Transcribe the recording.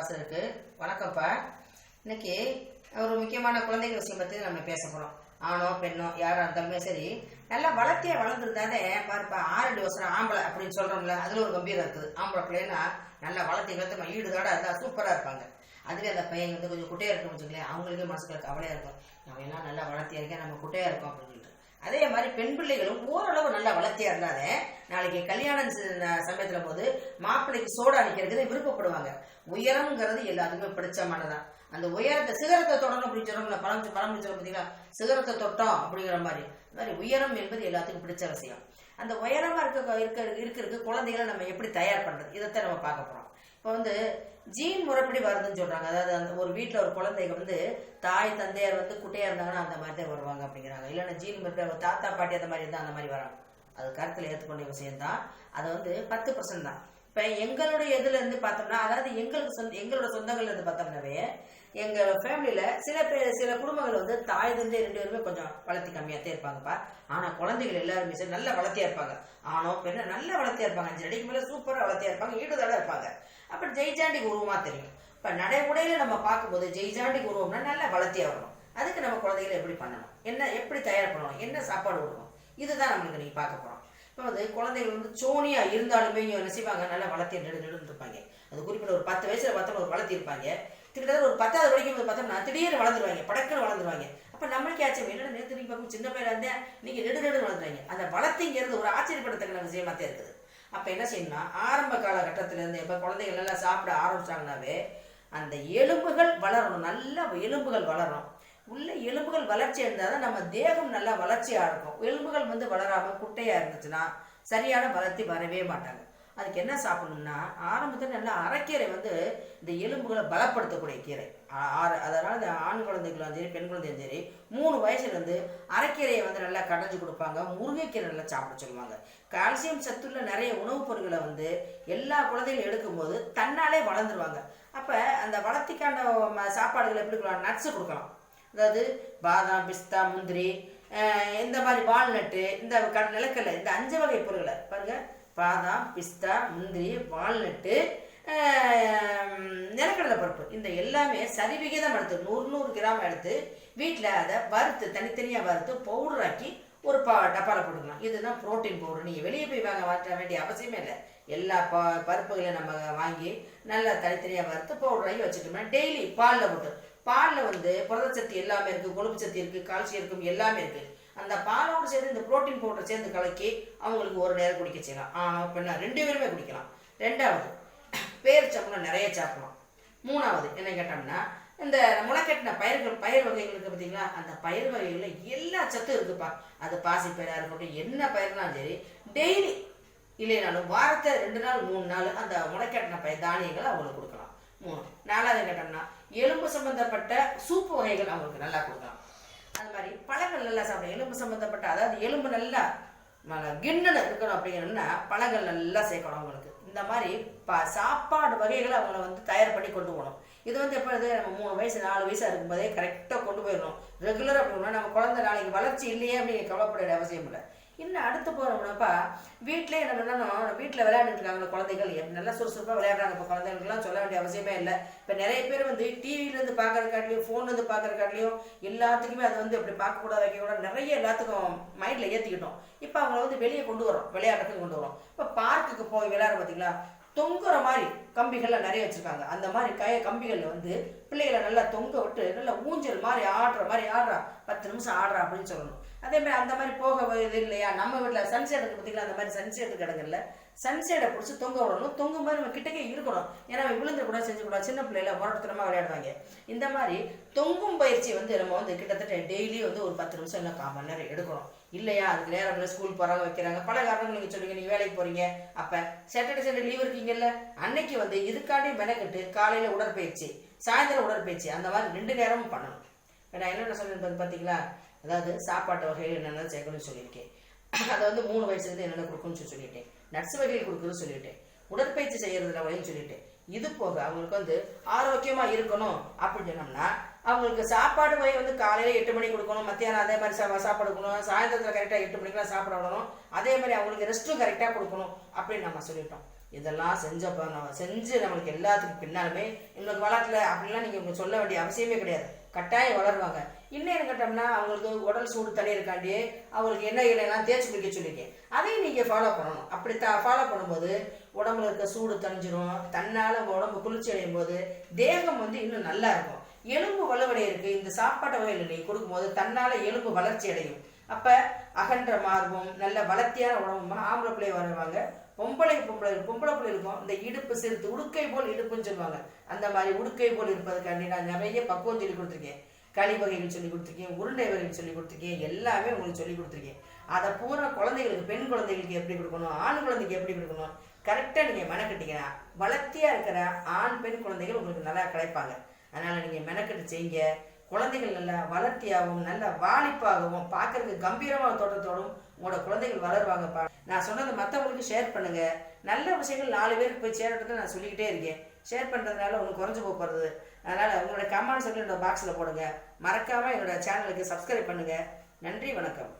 வாசருக்கு வணக்கம்ப்பா. இன்னைக்கு ஒரு முக்கியமான குழந்தைகள் விஷயம் பற்றி நம்ம பேச போகிறோம் ஆணோ பெண்ணோ யாராக இருந்தாலுமே சரி நல்லா வளர்த்தியா வளர்ந்துருந்தாலே பாருப்பா ஆறு வருஷம் ஆம்பளை அப்படின்னு சொல்கிறோம்ல அதில் ஒரு கம்பீரம் இருக்குது. ஆம்பளை பிள்ளைன்னா நல்லா வளர்த்தி வளர்த்து ஈடுகாட இருந்தால் சூப்பராக இருப்பாங்க. அதுவே அந்த பையன் வந்து கொஞ்சம் குட்டையாக இருக்கும் வச்சுக்கலேன் அவங்களுக்கே மனசுக்குள்ள கவலையாக இருக்கும். நம்ம எல்லாம் நல்லா வளர்த்தியா இருக்கேன் நம்ம குட்டையாக இருக்கோம் அப்படின்னு சொல்லிட்டு. அதே மாதிரி பெண் பிள்ளைகளும் ஓரளவு நல்லா வளர்த்தியா இருந்தாலே நாளைக்கு கல்யாணம் ச- சமயத்துல போது மாப்பிள்ளைக்கு சோடா அடிக்கிறதுக்கு விருப்பப்படுவாங்க. உயரம்ங்கிறது எல்லாத்துக்குமே பிடிச்சமானதான் அந்த உயரத்தை சிகரத்தை தொடணும் அப்படின்னு சொல்றோம்ல பழம் பழம் சொல்ல பார்த்தீங்களா சிகரத்தை தொட்டோம் அப்படிங்கிற மாதிரி. இந்த மாதிரி உயரம் என்பது எல்லாத்துக்கும் பிடிச்ச விஷயம். அந்த உயரமா இருக்க இருக்க இருக்கிறதுக்கு குழந்தைகளை நம்ம எப்படி தயார் பண்றது? இதைத்தான் நம்ம பார்க்க போறோம். இப்போ வந்து ஜீன் முறைப்படி வருதுன்னு சொல்றாங்க. அதாவது அந்த ஒரு வீட்டில் ஒரு குழந்தைங்க வந்து தாய் தந்தையார் வந்து குட்டையா இருந்தாங்கன்னா அந்த மாதிரி தான் வருவாங்க அப்படிங்கிறாங்க. இல்லைன்னா ஜீன் முறை தாத்தா பாட்டி அந்த மாதிரி இருந்தால் அந்த மாதிரி வராங்க. அது கருத்தில் ஏற்றுக்கொண்ட விஷயம் தான் அது வந்து பத்து பர்சன்ட் தான். இப்போ எங்களுடைய இதுல இருந்து பார்த்தோம்னா அதாவது எங்களுக்கு சொந்த எங்களோட சொந்தங்கள்ல இருந்து பார்த்தோம்னாவே எங்க ஃபேமிலியில சில பேர் சில குடும்பங்கள் வந்து தாய் தந்தை ரெண்டு பேருமே கொஞ்சம் வளர்த்தி கம்மியாத்தே இருப்பாங்கப்பா. ஆனா குழந்தைகள் எல்லாருமே சரி நல்ல வளர்த்தியா இருப்பாங்க. ஆனோ பெண்ணு நல்ல வளர்த்தியா இருப்பாங்க. அஞ்சு அடிக்கு மேல சூப்பரா வளர்த்தியா இருப்பாங்க. ஈடுதலா இருப்பாங்க. அப்புறம் ஜெய்ஜாண்டி உருவமா தெரியும். இப்ப நடைமுறையில நம்ம பார்க்கும்போது ஜெய்ஜாண்டி உருவம்னா நல்லா வளர்த்தியா வரணும் அதுக்கு நம்ம குழந்தைகளை எப்படி பண்ணணும்? என்ன எப்படி தயார் பண்ணணும்? என்ன சாப்பாடு கொடுக்கணும்? இதுதான் நம்மளுக்கு நீங்க பார்க்க போறோம். இப்போ வந்து குழந்தைகள் வந்து சோனியா இருந்தாலுமே இவங்க என்ன செய்வாங்க நல்லா வளர்த்தி நெடு இருப்பாங்க அது குறிப்பிட்ட ஒரு பத்து வயசுல பார்த்தோம்னா ஒரு வளர்த்தி இருப்பாங்க கிட்டத்தட்ட ஒரு பத்தாவது படிக்கும் போது பார்த்தோம்னா திடீர்னு வளர்ந்துருவாங்க படக்குன்னு வளர்ந்துருவாங்க. அப்போ நம்மளுக்கே ஆச்சரியம் என்னடா நேற்று நீங்க பார்க்கும் சின்ன பையனா இருந்தேன் நீங்கள் நெடு நெடு வளர்ந்துருவாங்க. அந்த வளர்த்திங்கிறது ஒரு ஆச்சரியப்படத்தக்க விஷயமா தான் இருக்குது. அப்போ என்ன செய்யணும்னா ஆரம்ப காலகட்டத்திலேருந்து இருந்து குழந்தைகள் நல்லா சாப்பிட ஆரம்பிச்சாங்கன்னாவே அந்த எலும்புகள் வளரணும் நல்ல எலும்புகள் வளரணும். உள்ள எலும்புகள் வளர்ச்சி இருந்தால் தான் நம்ம தேகம் நல்லா வளர்ச்சியாக இருக்கும். எலும்புகள் வந்து வளராமல் குட்டையாக இருந்துச்சுன்னா சரியான வளர்த்தி வரவே மாட்டாங்க. அதுக்கு என்ன சாப்பிடணும்னா ஆரம்பத்தில் நல்லா அரைக்கீரை வந்து இந்த எலும்புகளை பலப்படுத்தக்கூடிய கீரை. அதனால் ஆறு- இந்த ஆண் குழந்தைகளும் சரி பெண் குழந்தையும் சரி மூணு வயசுலேருந்து அரைக்கீரையை வந்து நல்லா கடைஞ்சி கொடுப்பாங்க. முருங்கைக்கீரை நல்லா சாப்பிட சொல்லுவாங்க. கால்சியம் சத்துள்ள நிறைய உணவுப் பொருட்களை வந்து எல்லா குழந்தைகளும் எடுக்கும்போது தன்னாலே வளர்ந்துருவாங்க. அப்போ அந்த வளர்த்திக்கான சாப்பாடுகளை எப்படி கொடுக்கலாம்? நட்ஸு கொடுக்கலாம். அதாவது பாதாம் பிஸ்தா முந்திரி இந்த மாதிரி வால்நட்டு இந்த க- நிலக்கடலை இந்த அஞ்சு வகை பொருட்களை பாருங்க. பாதாம் பிஸ்தா முந்திரி வால்நட்டு அஹ் நிலக்கடலை பருப்பு. இந்த எல்லாமே சரிவிகிதம் எடுத்து நூறு நூறு கிராம் எடுத்து வீட்டில் அதை வறுத்து தனித்தனியாக வறுத்து பவுடர் ஆக்கி ஒரு பா டப்பாவில் போட்டுக்கலாம். இதுதான் ப்ரோட்டீன் பவுடர் நீங்கள் வெளியே போய் வாங்க வாங்க வேண்டிய அவசியமே இல்லை. எல்லா ப பருப்புகளையும் நம்ம வாங்கி நல்லா தனித்தனியாக வறுத்து பவுடர் ஆகி வச்சுட்டோம்னா டெய்லி பாலில் போட்டு பாலில் வந்து புரதச்சத்து எல்லாமே இருக்குது கொழுப்பு சத்து இருக்குது கால்சியம் இருக்கும் எல்லாமே இருக்குது அந்த பாலோடு சேர்ந்து இந்த புரோட்டீன் பவுடர் சேர்ந்து கலக்கி அவங்களுக்கு ஒரு நேரம் குடிக்க செய்யலாம். ஆனால் பெண்ணா ரெண்டு பேருமே குடிக்கலாம். ரெண்டாவது பேரிச்சம்பளம் நிறைய சாப்பிடலாம் மூணாவது என்ன கேட்டோம்னா இந்த முளைக்கட்டின பயிர்கள் பயிர் வகைகள் இருக்குது பார்த்தீங்களா அந்த பயிர் வகைகளில் எல்லா சத்தும் இருக்குப்பா. அது பாசி பயிராக இருக்கட்டும் என்ன பயிர்னாலும் சரி டெய்லி இல்லைனாலும் வாரத்தை ரெண்டு நாள் மூணு நாள் அந்த முளைக்கட்டின பயிர் தானியங்களை அவங்களுக்கு கொடுக்கலாம். மூணு நாலாவது கேட்டோம்னா எலும்பு சம்பந்தப்பட்ட சூப்பு வகைகள் அவங்களுக்கு நல்லா கொடுக்கலாம். அது மாதிரி பழங்கள் நல்லா சாப்பிடும் எலும்பு சம்பந்தப்பட்ட அதாவது எலும்பு நல்லா ம- இருக்கணும் அப்படிங்கணும்னா பழங்கள் நல்லா சேர்க்கணும் அவங்களுக்கு. இந்த மாதிரி ப சாப்பாடு வகைகளை அவங்கள வந்து தயார் பண்ணி கொண்டு போகணும். இது வந்து எப்பொழுது நம்ம மூணு வயசு நாலு வயசா இருக்கும்போதே கரெக்டாக கொண்டு போயிடணும். ரெகுலராக போகணும் நம்ம குழந்தை நாளைக்கு வளர்ச்சி இல்லையே அப்படின்னு கவலைப்பட வேண்டிய அவசியம் இல்லை. இன்னும் அடுத்து போனோம்னாப்பா வீட்டிலே என்ன பண்ணணும்? வீட்டில் விளையாண்டுட்டு இருக்காங்க குழந்தைகள் நல்லா சுறுசுறுப்பாக விளையாடுறாங்க இப்போ குழந்தைகளுக்குலாம் சொல்ல வேண்டிய அவசியமே இல்லை. இப்போ நிறைய பேர் வந்து டிவிலேருந்து பார்க்குறக்காட்டிலையும் ஃபோன்லேருந்து பார்க்குறக்காட்டிலையும் எல்லாத்துக்குமே அதை வந்து இப்படி பார்க்கக்கூடாது வைக்கக்கூடாது. நிறைய எல்லாத்துக்கும் மைண்டில் ஏற்றிக்கிட்டோம் இப்போ அவங்கள வந்து வெளியே கொண்டு வரோம் விளையாடுறதுக்கு கொண்டு வரோம் இப்போ பார்க்குக்கு போய் விளையாட பார்த்தீங்களா தொங்குற மாதிரி கம்பிகள்லாம் நிறைய வச்சிருக்காங்க. அந்த மாதிரி கய கம்பிகளில் வந்து பிள்ளைகளை நல்லா தொங்க விட்டு நல்லா ஊஞ்சல் மாதிரி ஆடுற மாதிரி ஆடுறா. பத்து நிமிஷம் ஆடுறா அப்படின்னு சொல்லணும். அதே மாதிரி அந்த மாதிரி போக இது இல்லையா? நம்ம வீட்டில் சன்சேடுக்கு பார்த்தீங்கன்னா அந்த மாதிரி சன்செட் கிடங்கல்ல சன்செட்டை பிடிச்சி தொங்க விடணும். தொங்கும் மாதிரி நம்ம கிட்டக்கே இருக்கணும். ஏன்னா விழுந்து கூட செஞ்சு கூட சின்ன பிள்ளைல முரட்டுத்தனமாக விளையாடுவாங்க. இந்த மாதிரி தொங்கும் பயிற்சி வந்து நம்ம வந்து கிட்டத்தட்ட டெய்லி வந்து ஒரு பத்து நிமிஷம் இல்லை கால் மணி நேரம் எடுக்கணும். இல்லையா? அதுக்கு நேரம் இல்லை ஸ்கூல் போகிறாங்க வைக்கிறாங்க. பல காரணங்கள் நீங்கள் சொல்லுவீங்க. நீங்கள் வேலைக்கு போகிறீங்க அப்போ சாட்டர்டே சண்டே லீவ் இருக்கீங்கல்ல? அன்னைக்கு வந்து இதுக்காண்டி மெனக்கெட்டு காலையில் உடற்பயிற்சி சாயந்தரம் உடற்பயிற்சி அந்த மாதிரி ரெண்டு நேரமும் பண்ணணும். நான் என்னென்ன சொல்லியிருப்பேன் பார்த்தீங்களா அதாவது சாப்பாட்டு வகைகள் என்னென்ன சேர்க்கணும்னு சொல்லியிருக்கேன். அதை வந்து மூணு வயசுலேருந்து என்னென்ன கொடுக்கணும்னு சொல்லி சொல்லிட்டேன் நட்ஸ் வகைகள் கொடுக்குறதுன்னு சொல்லிட்டேன் உடற்பயிற்சி செய்கிறதுல வகையும் சொல்லிட்டேன் இது போக அவங்களுக்கு வந்து ஆரோக்கியமாக இருக்கணும் அப்படின்னு சொன்னோம்னா அவங்களுக்கு சாப்பாடு முறை வந்து காலையில் எட்டு மணிக்கு கொடுக்கணும் மத்தியானம் அதே மாதிரி சா- சாப்பாடு கொடுக்கணும் சாயந்தரத்தில் கரெக்டாக எட்டு மணிக்கெல்லாம் சாப்பிட விடணும் அதே மாதிரி அவங்களுக்கு ரெஸ்ட்டும் கரெக்டாக கொடுக்கணும் அப்படின்னு நம்ம சொல்லிட்டோம். இதெல்லாம் செஞ்சப்போ நம்ம செஞ்சு நம்மளுக்கு எல்லாத்துக்கும் பின்னாலுமே நம்மளுக்கு வளர்க்கல அப்படின்லாம் நீங்கள் சொல்ல வேண்டிய அவசியமே கிடையாது. கட்டாயம் வளருவாங்க. இன்னும் கேட்டோம்னா அவங்களுக்கு உடல் சூடு தணியிருக்காண்டி அவங்களுக்கு என்ன இல்லைலாம் தேய்ச்சி குளிக்க சொல்லியிருக்கேன் அதையும் நீங்கள் ஃபாலோ பண்ணணும். அப்படி த ஃபாலோ பண்ணும்போது உடம்புல இருக்க சூடு தணிஞ்சிரும். தன்னால் உடம்பு குளிர்ச்சி அடையும் போது தேகம் வந்து இன்னும் நல்லா இருக்கும். எலும்பு வலுவடையிருக்கு இந்த சாப்பாட்டு வகையில் நீ கொடுக்கும்போது தன்னால் எலும்பு வளர்ச்சி அடையும். அப்போ அகன்ற மார்பும் நல்ல வளர்த்தியான உடம்புமா ஆம்பளை பிள்ளை வருவாங்க பொம்பளை பொம்பளை பொம்பளை பிள்ளை இருக்கும். இந்த இடுப்பு சிறுத்து உடுக்கை போல் இடுப்புன்னு சொல்லுவாங்க. அந்த மாதிரி உடுக்கை போல் இருப்பதுக்காண்டி நான் நிறைய பக்குவம் சொல்லி கொடுத்துருக்கேன். களி வகைகள் சொல்லி கொடுத்துருக்கேன் உருண்டை வகைகள் சொல்லி கொடுத்துருக்கேன் எல்லாமே உங்களுக்கு சொல்லி கொடுத்துருக்கேன். அதை பூரா குழந்தைகளுக்கு பெண் குழந்தைகளுக்கு எப்படி கொடுக்கணும் ஆண் குழந்தைக்கு எப்படி கொடுக்கணும் கரெக்டாக நீங்கள் மெனக்கட்டிங்கன்னா வளர்த்தியாக இருக்கிற ஆண் பெண் குழந்தைகள் உங்களுக்கு நல்லா கிடைப்பாங்க. அதனால் நீங்கள் மெனக்கட்டு செய்யுங்க குழந்தைகள் நல்லா வளர்த்தியாகவும் நல்ல வாலிப்பாகவும் பார்க்கறதுக்கு கம்பீரமாக தோட்டத்தோடும் உங்களோட குழந்தைகள் வளருவாங்கப்பா. நான் சொன்னதை மற்றவங்களுக்கு ஷேர் பண்ணுங்க. நல்ல விஷயங்கள் நாலு பேருக்கு போய் சேரட்டுன்னு நான் சொல்லிக்கிட்டே இருக்கேன். ஷேர் பண்ணுறதுனால ஒன்று குறைஞ்சு போகிறது அதனால் உங்களோட கமெண்ட் சொல்லி என்னோட பாக்ஸில் போடுங்க. மறக்காமல் என்னோட சேனலுக்கு சப்ஸ்கிரைப் பண்ணுங்கள் நன்றி வணக்கம்.